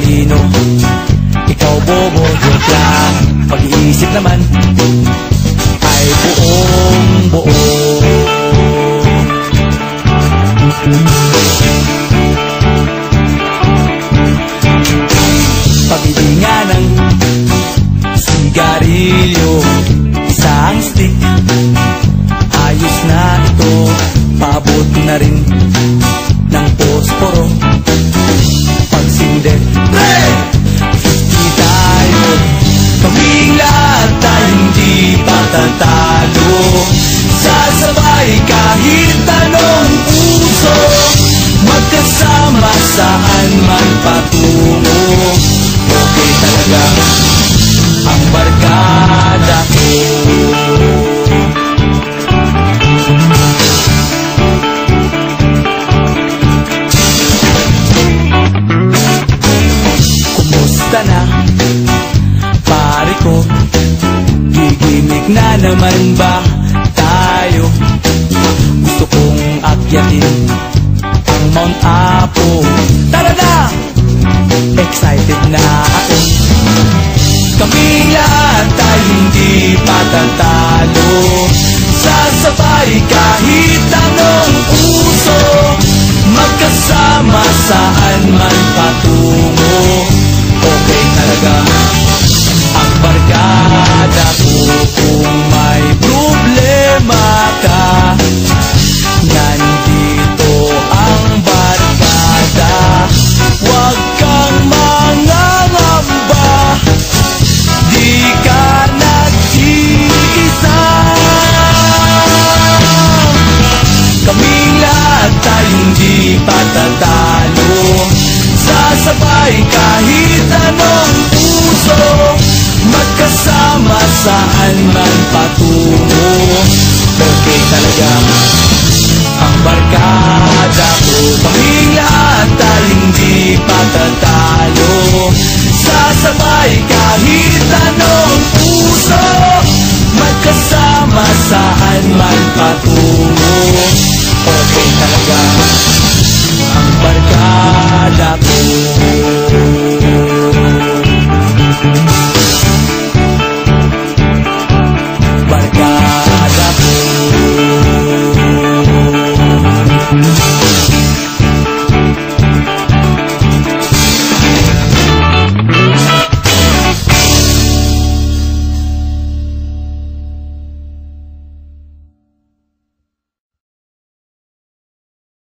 talino Ikaw bobo, joke lang. Pag-iisip naman Ay buong buo. Pabili nga ng sigarilyo saan man patungo. Okay talaga ang barkada. Ko Kumusta na? Pare ko? Gigimik na naman ba Apo. Tara na! Excited na ako. Kaming lahat tayo hindi patatalo Sasabay kahit anong uso. Magkasama saan man patungo patatalo Sasabay kahit anong puso Magkasama saan man patungo. Okay talaga ang barkada ko Kaming lahat ay hindi patatalo. Sasabay kahit anong puso Magkasama saan man patungo.